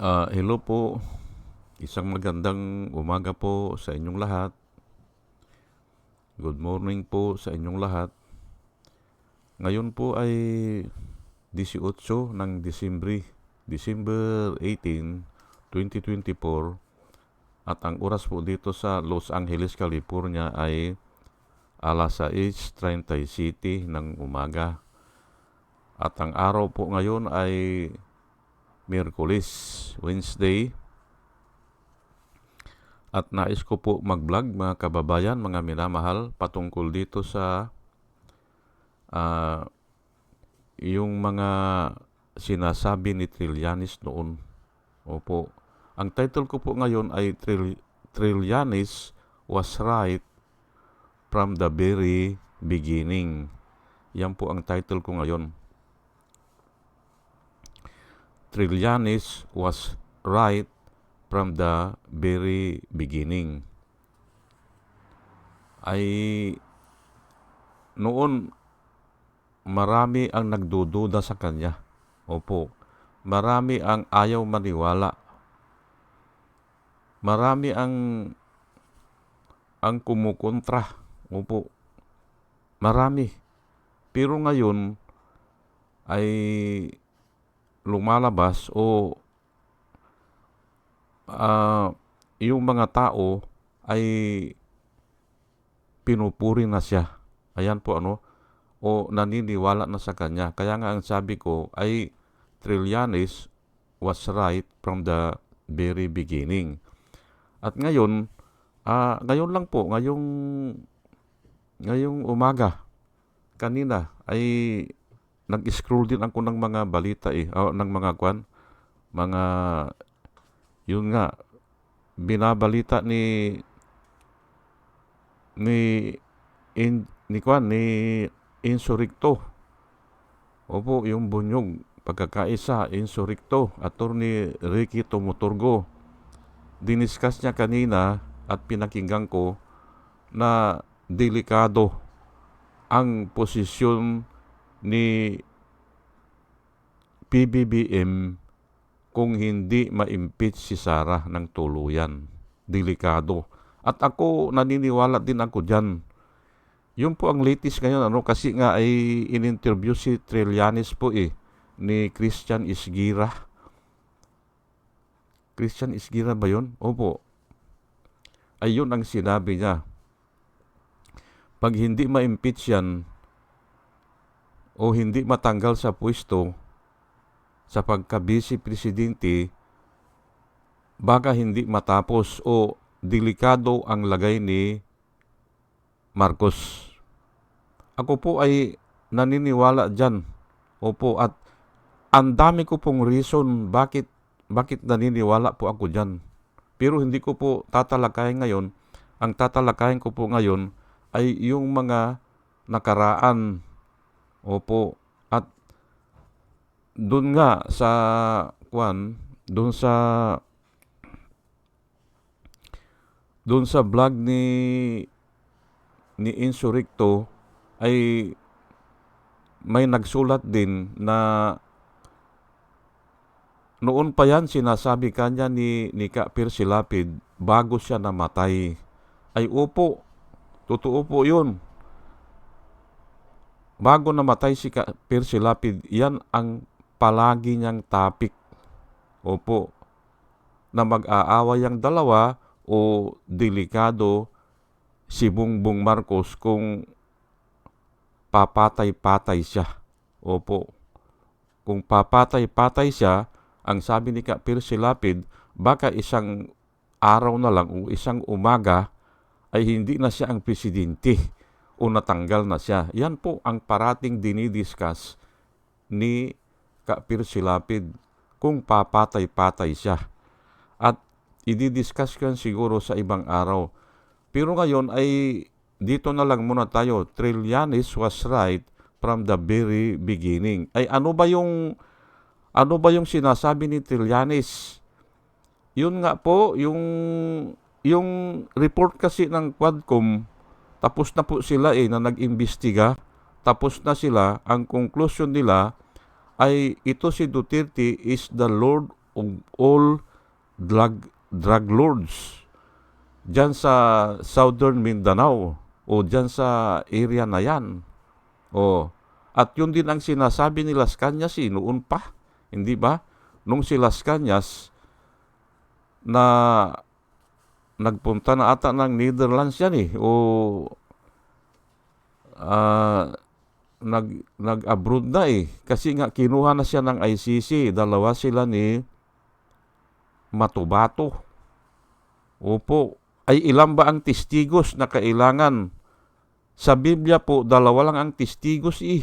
Ah, hello po. Isang magandang umaga po sa inyong lahat. Good morning po sa inyong lahat. Ngayon po ay 18 ng Disyembre, December 18, 2024 at ang oras po dito sa Los Angeles, California ay alas 6.30 ng umaga. At ang araw po ngayon ay Miyerkules, Wednesday. At nais ko po mag-vlog mga kababayan, mga minamahal, patungkol dito sa uh, yung mga sinasabi ni Trillanes noon. Opo. Ang title ko po ngayon ay Trill Trillanes was right from the very beginning. Yan po ang title ko ngayon. Trillanes was right from the very beginning. Ay noon marami ang nagdududa sa kanya. Opo, marami ang ayaw maniwala. Marami ang ang kumukontra. Opo, marami. Pero ngayon ay lumalabas o uh, yung mga tao ay pinupuri na siya. Ayan po ano, o naniniwala na sa kanya. Kaya nga ang sabi ko ay Trillanes was right from the very beginning. At ngayon, uh, ngayon lang po, ngayong ngayong umaga, kanina ay nag-scroll din ako ng mga balita eh, o ng mga kwan, mga, yun nga, binabalita ni, ni, in, ni kwan, ni Insuricto. Opo, yung bunyog, pagkakaisa, Insuricto, attorney Ricky Tumuturgo. Diniscuss niya kanina at pinakinggan ko na delikado ang posisyon ni PBBM kung hindi ma-impeach si Sara ng tuluyan. Delikado. At ako, naniniwala din ako dyan. Yun po ang latest ngayon, ano, kasi nga ay in-interview si Trillanes po eh, ni Christian Isgira. Christian Isgira ba yun? Opo. Ayun ang sinabi niya. Pag hindi ma-impeach yan, o hindi matanggal sa pwesto sa pagka-vice presidente baka hindi matapos o delikado ang lagay ni Marcos. Ako po ay naniniwala dyan. Opo, at ang dami ko pong reason bakit bakit naniniwala po ako dyan. Pero hindi ko po tatalakayin ngayon. Ang tatalakayin ko po ngayon ay yung mga nakaraan Opo. At doon nga sa kwan, doon sa doon sa vlog ni ni Insurrecto ay may nagsulat din na noon pa yan sinasabi kanya ni ni Ka Persilapid bago siya namatay. Ay upo, totoo po yun bago namatay si Percy Lapid, yan ang palagi niyang topic. Opo, na mag-aaway ang dalawa o delikado si Bungbong Marcos kung papatay-patay siya. Opo, kung papatay-patay siya, ang sabi ni Percy Lapid, baka isang araw na lang o isang umaga ay hindi na siya ang presidente o natanggal na siya. Yan po ang parating dinidiscuss ni Kapir Silapid kung papatay-patay siya. At ididiscuss ko siguro sa ibang araw. Pero ngayon ay dito na lang muna tayo. Trillanes was right from the very beginning. Ay ano ba yung ano ba yung sinasabi ni Trillanes? Yun nga po, yung yung report kasi ng Quadcom tapos na po sila eh na nag-imbestiga. Tapos na sila. Ang conclusion nila ay ito si Duterte is the Lord ug all drug drug lords dyan sa Southern Mindanao o dyan sa area na yan. O, at yun din ang sinasabi ni Las Cañas eh, noon pa. Hindi ba? Nung si Las Cañas na nagpunta na ata ng Netherlands yan eh. O ah, nag, nag-abroad na eh. Kasi nga kinuha na siya ng ICC. Dalawa sila ni Matubato. Opo. Ay ilan ba ang testigos na kailangan? Sa Biblia po, dalawa lang ang testigos eh.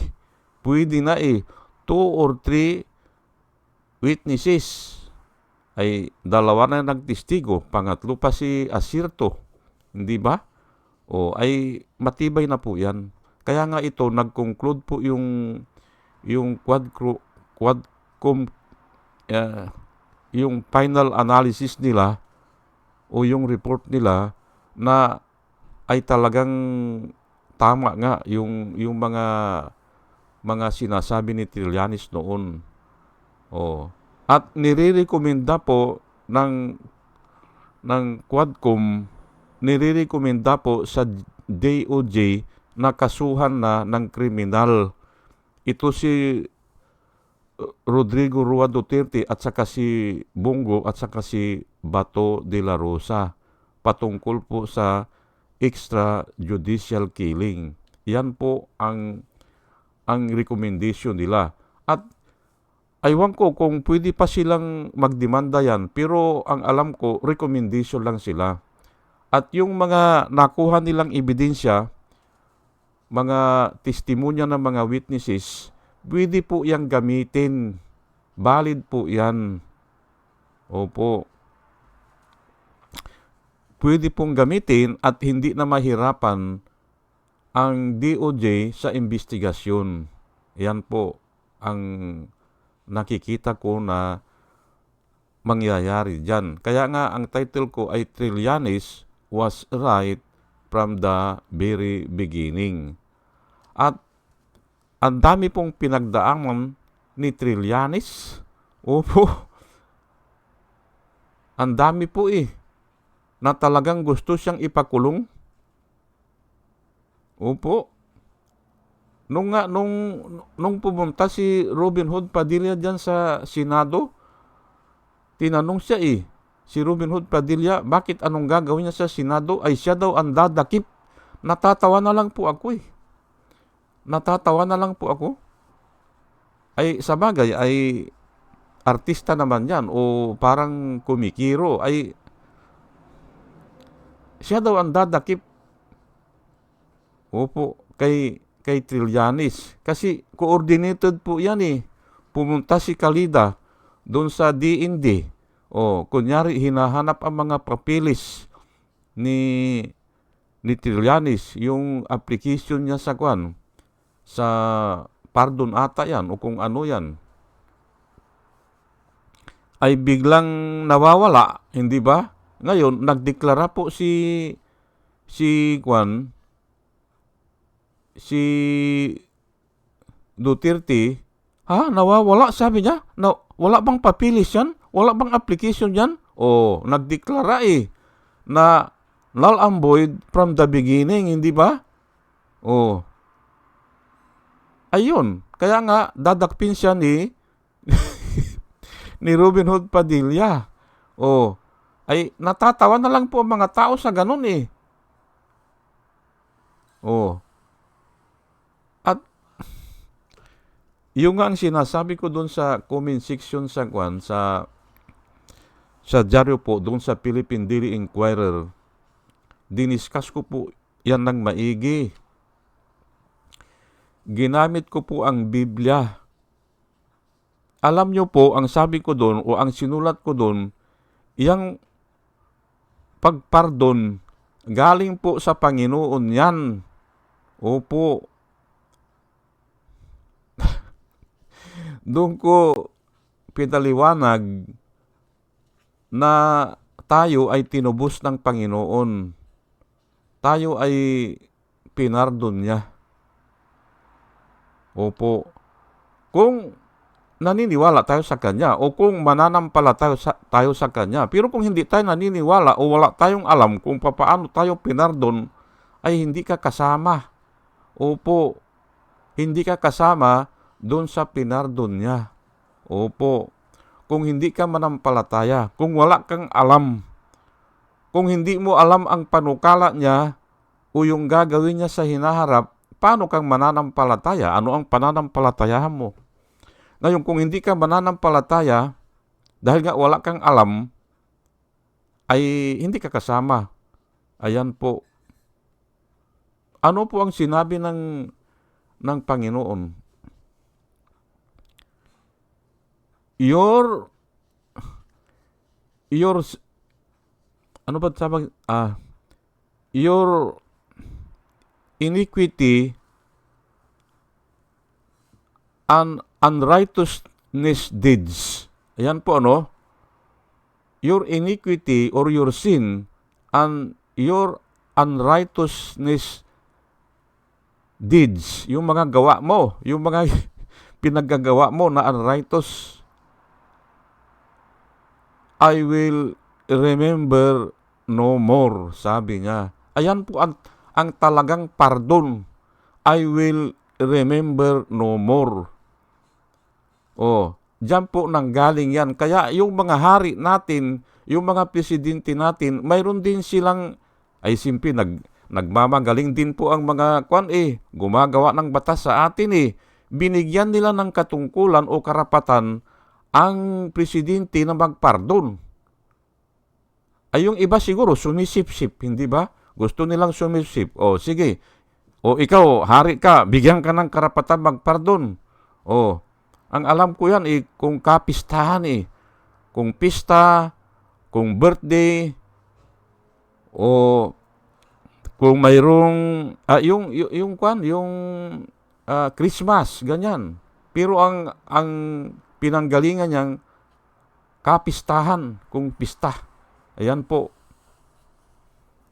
Pwede na eh. Two or three witnesses. Ay dalawa na nagtestigo. Pangatlo pa si Asirto. Hindi ba? O ay matibay na po yan. Kaya nga ito, nag-conclude po yung yung quad quadcom uh, yung final analysis nila o yung report nila na ay talagang tama nga yung yung mga mga sinasabi ni Trillanes noon. Oh. At nirerekomenda po ng ng Quadcom nirerekomenda po sa DOJ na kasuhan na ng kriminal. Ito si uh, Rodrigo Rua Duterte at saka si Bongo at saka si Bato de la Rosa patungkol po sa extrajudicial killing. Yan po ang ang recommendation nila. At aywan ko kung pwede pa silang magdemanda yan, pero ang alam ko, recommendation lang sila. At yung mga nakuha nilang ebidensya, mga testimonya ng mga witnesses, pwede po yang gamitin. Valid po yan. Opo. Pwede pong gamitin at hindi na mahirapan ang DOJ sa investigasyon. Yan po ang nakikita ko na mangyayari dyan. Kaya nga ang title ko ay Trillanes was right from the very beginning. At ang dami pong pinagdaanan ni Trillanes. Opo. Ang dami po eh. Na talagang gusto siyang ipakulong. Opo. Nung nga, nung, nung pumunta si Robin Hood Padilla dyan sa Senado, tinanong siya eh, si Robin Hood Padilla, bakit anong gagawin niya sa Senado? Ay siya daw ang dadakip. Natatawa na lang po ako eh. Natatawa na lang po ako. Ay sa bagay ay artista naman yan o parang kumikiro ay siya daw ang dadakip. Opo, kay kay Trillanes. Kasi coordinated po yan eh. Pumunta si Kalida doon sa DND o, kunyari, hinahanap ang mga papilis ni ni Trillanes, yung application niya sa kwan, sa pardon ata yan o kung ano yan, ay biglang nawawala, hindi ba? Ngayon, nagdeklara po si si kwan, si Duterte, ha, nawawala, sabi niya, na, wala bang papilis yan? Wala bang application yan? O, nagdeklara eh, na null and void from the beginning, hindi ba? O, ayun, kaya nga, dadakpin siya ni, ni Robin Hood Padilla. O, ay natatawa na lang po ang mga tao sa ganun eh. O, yung nga ang sinasabi ko doon sa comment section sa kwan, sa sa dyaryo po doon sa Philippine Daily Inquirer, diniskas ko po yan ng maigi. Ginamit ko po ang Biblia. Alam nyo po, ang sabi ko doon o ang sinulat ko doon, yung pagpardon, galing po sa Panginoon yan. Opo. Doon ko pinaliwanag na tayo ay tinubos ng Panginoon. Tayo ay pinardon niya. Opo. Kung naniniwala tayo sa Kanya o kung mananampala tayo sa, tayo sa Kanya. Pero kung hindi tayo naniniwala o wala tayong alam kung paano tayo pinardon, ay hindi ka kasama. Opo, hindi ka kasama doon sa pinardon niya. Opo, kung hindi ka manampalataya, kung wala kang alam, kung hindi mo alam ang panukala niya o yung gagawin niya sa hinaharap, paano kang mananampalataya? Ano ang pananampalatayahan mo? Ngayon, kung hindi ka mananampalataya, dahil nga wala kang alam, ay hindi ka kasama. Ayan po. Ano po ang sinabi ng, ng Panginoon? Your, your, ano ba sabi? Ah, your iniquity and unrighteousness deeds. Ayan po ano? Your iniquity or your sin and your unrighteousness deeds, yung mga gawa mo, yung mga pinaggagawa mo na unrighteous, I will remember no more, sabi niya. Ayan po ang, ang talagang pardon. I will remember no more. Oh, diyan po nang galing yan. Kaya yung mga hari natin, yung mga presidente natin, mayroon din silang, ay simple, nag, nagmamagaling din po ang mga kwan eh, gumagawa ng batas sa atin eh. Binigyan nila ng katungkulan o karapatan ang presidente na magpardon. Ay yung iba siguro sumisip-sip, hindi ba? Gusto nilang sumisip. O sige, o ikaw, hari ka, bigyan ka ng karapatan magpardon. O, ang alam ko yan, eh, kung kapistahan eh. Kung pista, kung birthday, o kung mayroong, ah, yung, yung, yung kwan, yung ah, Christmas, ganyan. Pero ang, ang pinanggalingan niyang kapistahan, kung pista. Ayan po.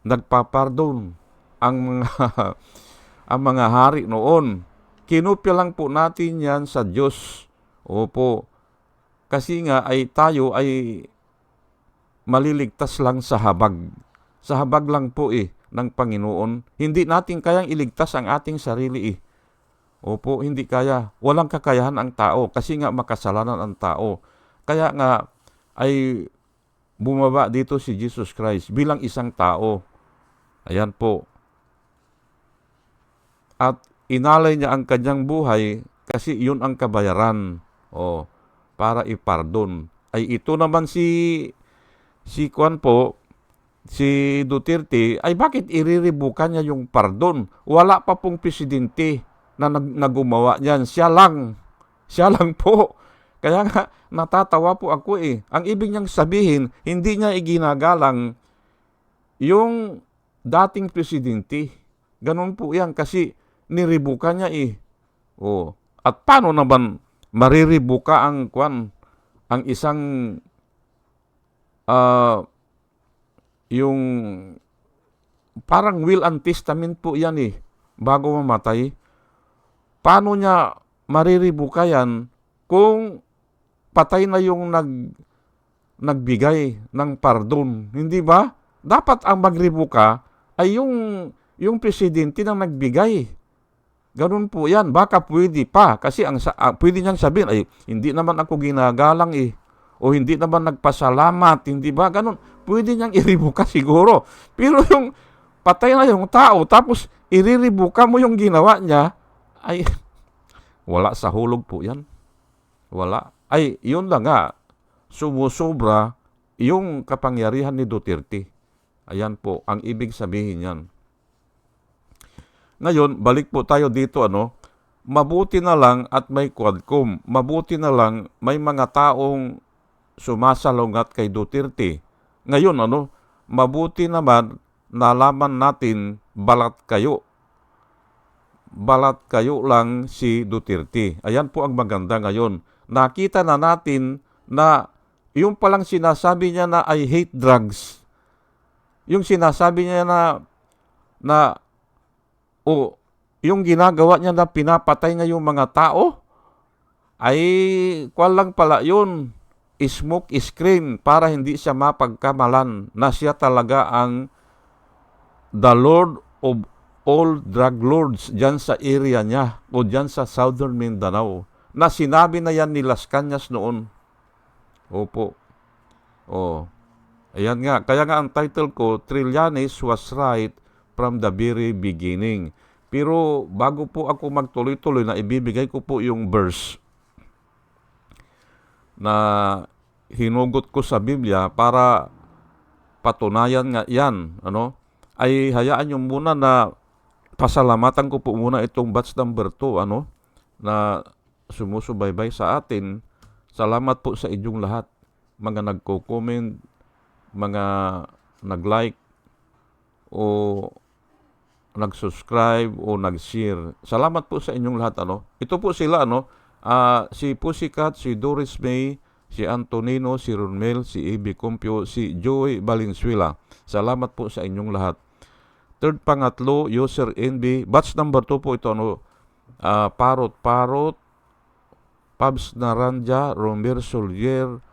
Nagpapardon ang mga ang mga hari noon. Kinupya lang po natin yan sa Diyos. Opo. Kasi nga ay tayo ay maliligtas lang sa habag. Sa habag lang po eh ng Panginoon. Hindi natin kayang iligtas ang ating sarili eh. Opo, hindi kaya. Walang kakayahan ang tao kasi nga makasalanan ang tao. Kaya nga ay bumaba dito si Jesus Christ bilang isang tao. Ayan po. At inalay niya ang kanyang buhay kasi yun ang kabayaran o para ipardon. Ay ito naman si si Kwan po, si Duterte, ay bakit iriribukan niya yung pardon? Wala pa pong presidente na nag, nagumawa niyan. Siya lang. Siya lang po. Kaya nga, natatawa po ako eh. Ang ibig niyang sabihin, hindi niya iginagalang yung dating presidente. Ganun po yan kasi niribuka niya eh. Oh. At paano naman mariribuka ang kwan ang isang uh, yung parang will and testament po yan eh bago mamatay. Paano niya mariribuka yan kung patay na yung nag nagbigay ng pardon, hindi ba? Dapat ang magribuka ay yung yung presidente na nagbigay. Ganun po yan. Baka pwede pa. Kasi ang, uh, pwede niyang sabihin, ay, hindi naman ako ginagalang eh o hindi naman nagpasalamat, hindi ba? Ganun. Pwede niyang iribuka siguro. Pero yung patay na yung tao, tapos iriribuka mo yung ginawa niya, ay wala sa hulog po yan. Wala. Ay, yun lang nga, sumusobra yung kapangyarihan ni Duterte. Ayan po, ang ibig sabihin yan. Ngayon, balik po tayo dito, ano, mabuti na lang at may quadcom. Mabuti na lang may mga taong sumasalungat kay Duterte. Ngayon, ano, mabuti naman nalaman natin balat kayo. Balat kayo lang si Duterte. Ayan po ang maganda ngayon. Nakita na natin na yung palang sinasabi niya na I hate drugs. Yung sinasabi niya na na o yung ginagawa niya na pinapatay niya yung mga tao, ay kwan lang pala yun, smoke screen para hindi siya mapagkamalan na siya talaga ang the Lord of all drug lords dyan sa area niya o dyan sa Southern Mindanao na sinabi na yan ni Las Cañas noon. Opo. Oh. Ayan nga. Kaya nga ang title ko, Trillanes was right from the very beginning. Pero bago po ako magtuloy-tuloy na ibibigay ko po yung verse na hinugot ko sa Biblia para patunayan nga yan, ano, ay hayaan nyo muna na pasalamatan ko po muna itong batch number 2, ano, na sumusubaybay sa atin. Salamat po sa inyong lahat, mga nagko-comment, mga nag-like, o nag-subscribe o nag-share. Salamat po sa inyong lahat ano. Ito po sila ano, ah, si Pussycat, si Doris May, si Antonino, si Ronmel, si Ibi Compio, si Joey Valenzuela. Salamat po sa inyong lahat. Third pangatlo, user NB. Batch number 2 po ito ano, ah, Parot Parot, Pabs Naranja, Romer Solier,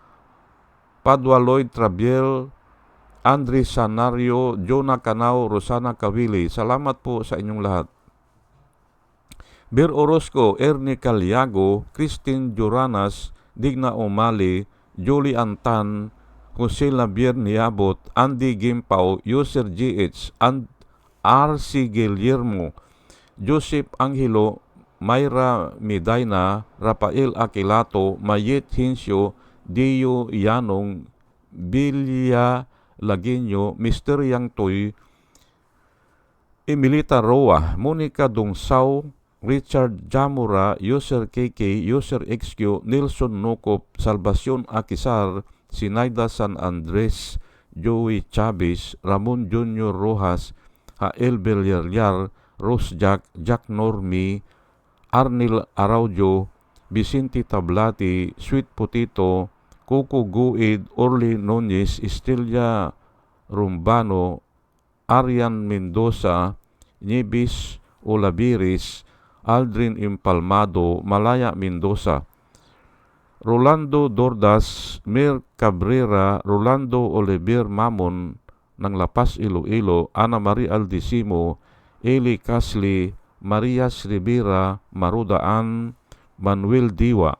Padua Lloyd Trabiel, Andre Sanario, Jonah Canao, Rosana Cavili. Salamat po sa inyong lahat. Bir Orozco, Ernie Caliago, Christine Juranas, Digna Omali, Julie Antan, Jose Labier Niabot, Andy Gimpao, User GH, and R.C. Guillermo, Joseph Angelo, Mayra Medina, Rafael Aquilato, Mayet Hinsyo, Dio Yanong, Bilya Laginyo, Mr. Yang Toy, Emilita Roa, Monica Dongsaw, Richard Jamura, User KK, User XQ, Nelson Nukop, Salvacion Akisar, Sinaida San Andres, Joey Chavez, Ramon Junior Rojas, Hael Villarreal, Rose Jack, Jack Normi, Arnil Araujo, Vicente Tablati, Sweet Potato, Coco Guid, Orly Nunez, Estelia Rumbano, Arian Mendoza, Nieves Olaviris, Aldrin Impalmado, Malaya Mendoza, Rolando Dordas, Mir Cabrera, Rolando Oliver Mamon ng Lapas Iloilo, Ana Marie Aldisimo, Eli Casli, Marias Rivera, Marudaan, Manuel Diwa,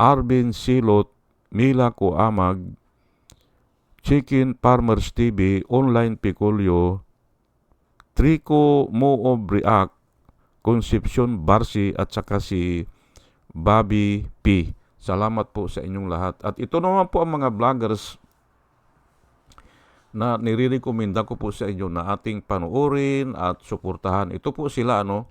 Arvin Silot, Mila Kuamag, Chicken Farmers TV, Online Picolio, Trico Moob React, Concepcion Barsi at saka si Bobby P. Salamat po sa inyong lahat. At ito naman po ang mga vloggers na nire-recommenda ko po sa inyo na ating panoorin at suportahan. Ito po sila ano,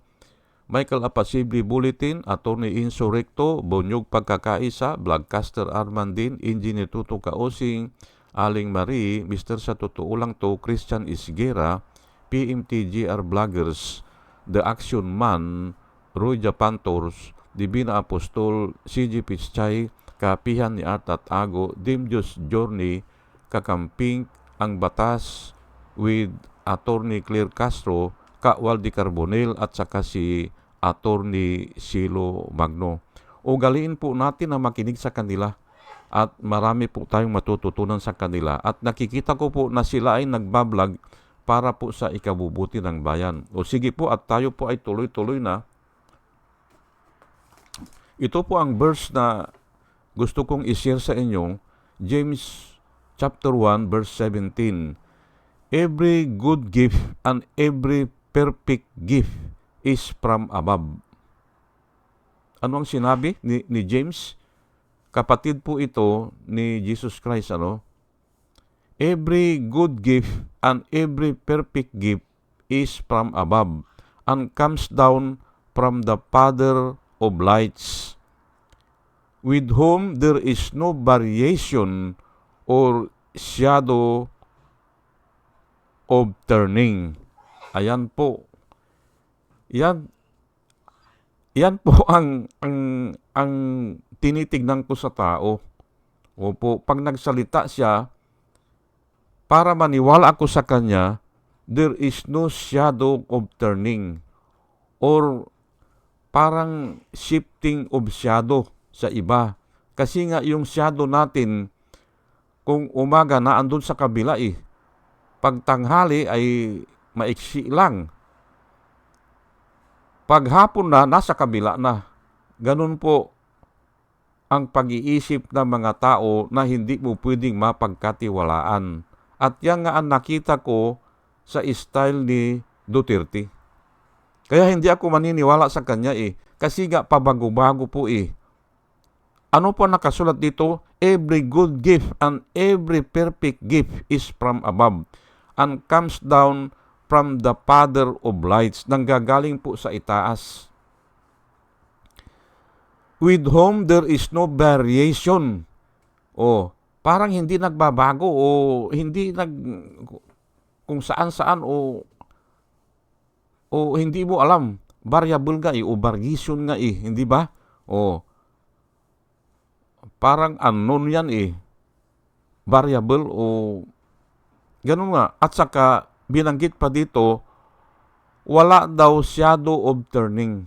Michael Apasibli Bulletin, Attorney Inso Recto, Bonyog Pagkakaisa, Vlogcaster Armandin, Engineer Tuto Kaosing, Aling Marie, Mr. Sa Totoo Lang To, Christian Isgera, PMTGR Vloggers, The Action Man, Roy Japantors, Divina Apostol, CG Picchay, Kapihan ni Art at Ago, Dimjos Journey, Kakamping, Ang Batas, with Attorney Claire Castro, Ka Waldi Carbonel at saka si Attorney Silo Magno. Ugaliin po natin na makinig sa kanila at marami po tayong matututunan sa kanila at nakikita ko po na sila ay nagbablog para po sa ikabubuti ng bayan. O sige po at tayo po ay tuloy-tuloy na. Ito po ang verse na gusto kong i-share sa inyo, James chapter 1 verse 17. Every good gift and every perfect gift is from above. Ano ang sinabi ni, ni James? Kapatid po ito ni Jesus Christ, ano? Every good gift and every perfect gift is from above and comes down from the Father of lights, with whom there is no variation or shadow of turning. Ayan po. Yan yan po ang ang ang tinitignan ko sa tao. Opo, pag nagsalita siya, para maniwala ako sa kanya, there is no shadow of turning or parang shifting of shadow sa iba. Kasi nga yung shadow natin, kung umaga na andun sa kabila eh, pag tanghali ay maiksi lang. Pag na, nasa kabila na. Ganun po ang pag-iisip ng mga tao na hindi mo pwedeng mapagkatiwalaan. At yan nga ang nakita ko sa style ni Duterte. Kaya hindi ako maniniwala sa kanya eh. Kasi nga pabago-bago po eh. Ano po nakasulat dito? Every good gift and every perfect gift is from above and comes down from the Father of lights. Nanggagaling po sa itaas. With whom there is no variation. O, parang hindi nagbabago o hindi nag kung saan-saan o o hindi mo alam variable nga eh o variation nga eh hindi ba o parang unknown yan eh. Variable o ganun nga. At saka binanggit pa dito wala daw shadow of turning.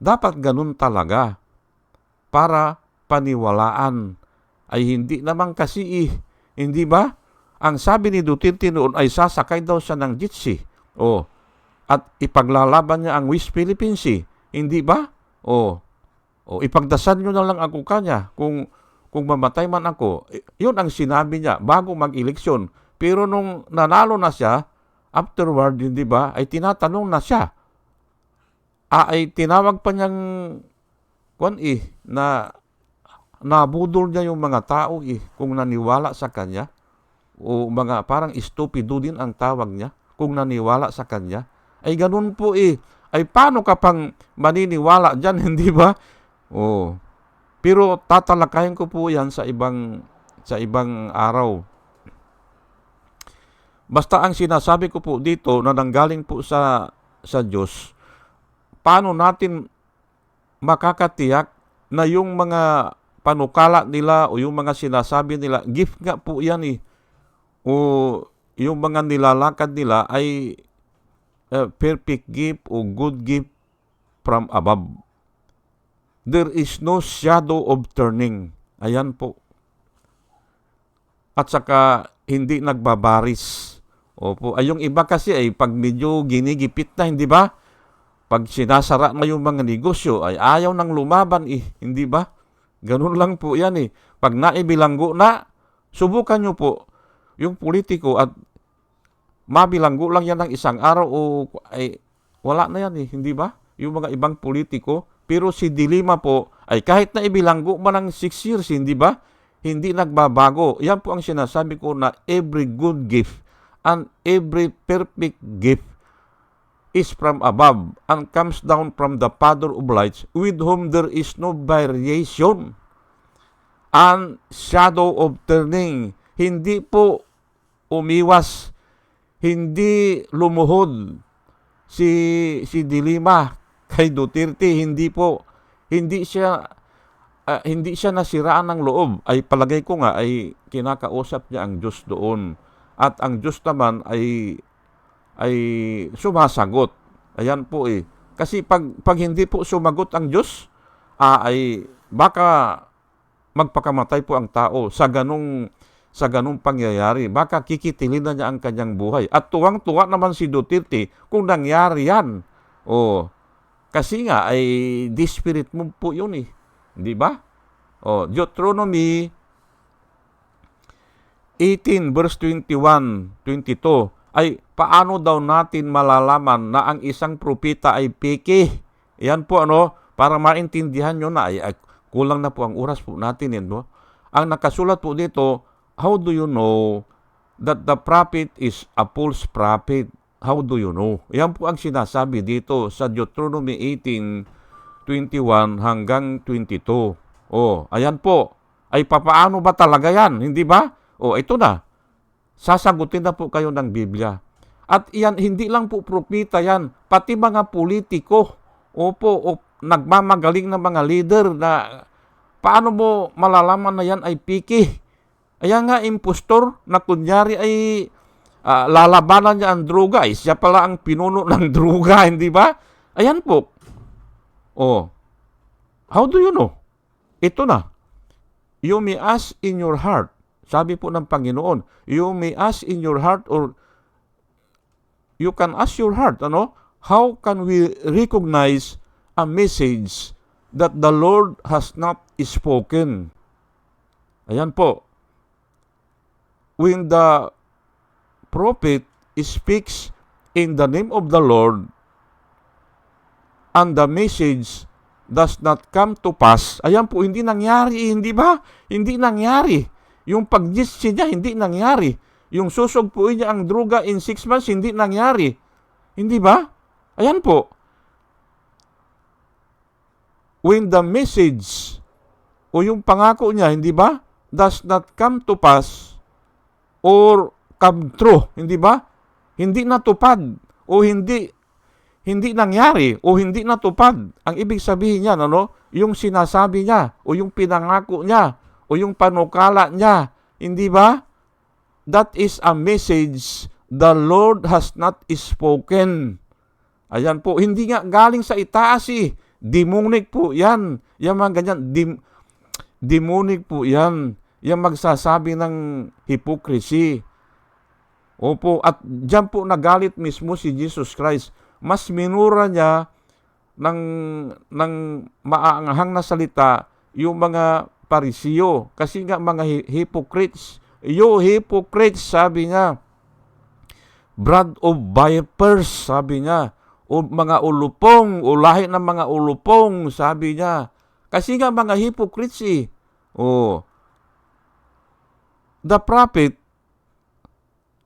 Dapat ganun talaga. Para paniwalaan. Ay hindi naman kasi eh. Hindi ba? Ang sabi ni Duterte noon ay sasakay daw siya ng jeep o at ipaglalaban niya ang West Philippine Sea. Hindi ba? O, o ipagdasal nyo na lang ako kanya kung kung mamatay man ako. Yun ang sinabi niya bago mag-eleksyon. Pero nung nanalo na siya, afterward, hindi ba, ay tinatanong na siya. Ah, ay tinawag pa niyang kwan eh, na nabudol niya yung mga tao eh, kung naniwala sa kanya o mga parang stupido din ang tawag niya kung naniwala sa kanya. Ay ganun po eh. Ay paano ka pang maniniwala dyan, hindi ba? Oh. Pero tatalakayin ko po yan sa ibang sa ibang araw. Basta ang sinasabi ko po dito na nanggaling po sa sa Diyos, paano natin makakatiyak na yung mga panukala nila o yung mga sinasabi nila, gift nga po yan eh o yung mga nilalakad nila ay uh, perfect gift o good gift from above. There is no shadow of turning. Ayan po. At saka hindi nagbabaris. Opo. Ay yung iba kasi ay pag medyo ginigipit na, hindi ba? Pag sinasara na yung mga negosyo ay ayaw nang lumaban eh, hindi ba? Ganun lang po yan eh. Pag naibilanggo na, subukan nyo po yung politiko at mabilanggo lang yan ng isang araw o ay wala na yan eh, hindi ba? Yung mga ibang politiko. Pero si Dilima po ay kahit na ibilanggo man ng 6 years, hindi ba? Hindi nagbabago. Yan po ang sinasabi ko na every good gift and every perfect gift is from above and comes down from the Father of lights with whom there is no variation and shadow of turning hindi po umiwas, hindi lumuhod si si Dilima kay Duterte, hindi po hindi siya uh, hindi siya nasiraan ng loob. Ay palagay ko nga ay kinakausap niya ang Diyos doon. At ang Diyos naman ay ay sumasagot. Ayan po eh. Kasi pag, pag hindi po sumagot ang Diyos, ah, ay baka magpakamatay po ang tao sa ganong sa ganung pangyayari. Baka kikitilin na niya ang kanyang buhay. At tuwang-tuwa naman si Duterte kung nangyari yan. O, kasi nga ay di spirit mo po yun eh. Di ba? O, Deuteronomy 18 verse 21, 22 ay paano daw natin malalaman na ang isang propeta ay peke? Yan po ano, para maintindihan nyo na ay, ay kulang na po ang oras po natin yan, no? Ang nakasulat po dito, how do you know that the prophet is a false prophet? How do you know? Yan po ang sinasabi dito sa Deuteronomy 18, 21 hanggang 22. Oh, ayan po. Ay papaano ba talaga yan? Hindi ba? Oh, ito na. Sasagutin na po kayo ng Biblia. At iyan, hindi lang po propita yan, pati mga politiko. Opo, o nagmamagaling na mga leader na paano mo malalaman na yan ay piki? Ayan nga, impostor na kunyari ay uh, lalabanan niya ang droga. Ay, siya pala ang pinuno ng droga, hindi ba? Ayan po. Oh, how do you know? Ito na. You may ask in your heart. Sabi po ng Panginoon, you may ask in your heart or you can ask your heart, ano? How can we recognize a message that the Lord has not spoken? Ayan po. When the prophet speaks in the name of the Lord and the message does not come to pass, ayan po, hindi nangyari, hindi ba? Hindi nangyari. Yung pag niya, hindi nangyari. Yung susugpuin niya ang druga in six months, hindi nangyari. Hindi ba? Ayan po. When the message o yung pangako niya, hindi ba, does not come to pass or come true, hindi ba? Hindi natupad o hindi hindi nangyari o hindi natupad. Ang ibig sabihin niya, ano, yung sinasabi niya o yung pinangako niya o yung panukala niya, hindi ba? That is a message the Lord has not spoken. Ayan po, hindi nga galing sa itaas eh. Demonic po yan. Yan mga ganyan, dim, demonic po yan. Yan magsasabi ng hypocrisy. Opo, at diyan po nagalit mismo si Jesus Christ. Mas minura niya ng, ng maaanghang na salita yung mga parisiyo. Kasi nga mga hypocrites. You hypocrites, sabi niya. Blood of vipers, sabi niya. O mga ulupong, o lahi ng mga ulupong, sabi niya. Kasi nga mga hypocrites eh. Oh. The prophet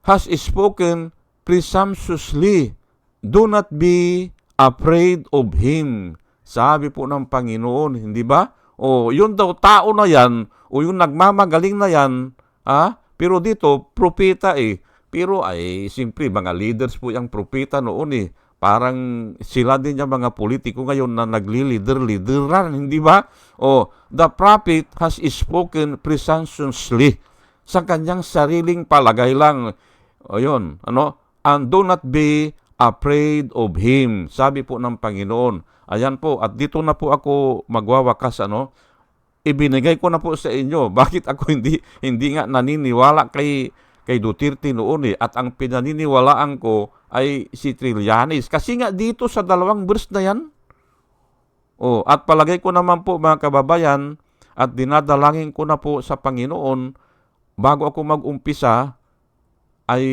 has spoken presumptuously. Do not be afraid of him. Sabi po ng Panginoon, hindi ba? O yun daw tao na yan, o yung nagmamagaling na yan, ha? Pero dito, propeta eh. Pero ay, simpre, mga leaders po yung propeta noon eh. Parang sila din yung mga politiko ngayon na nagli-leader-leaderan, hindi ba? O, the prophet has spoken presumptuously sa kanyang sariling palagay lang. O yun, ano? And do not be afraid of him. Sabi po ng Panginoon. Ayan po, at dito na po ako magwawakas, ano? Ibinigay ko na po sa inyo. Bakit ako hindi hindi nga naniniwala kay kay Duterte noon eh. At ang pinaniniwalaan ko ay si Trillanes. Kasi nga dito sa dalawang verse na yan, oh, at palagay ko naman po mga kababayan, at dinadalangin ko na po sa Panginoon, bago ako mag-umpisa, ay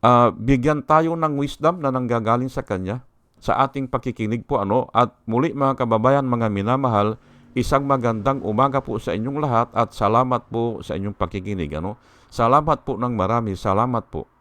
uh, bigyan tayo ng wisdom na nanggagaling sa Kanya sa ating pakikinig po ano? At muli mga kababayan mga minamahal isang magandang umaga po sa inyong lahat at salamat po sa inyong pakikinig ano? Salamat po ng marami. Salamat po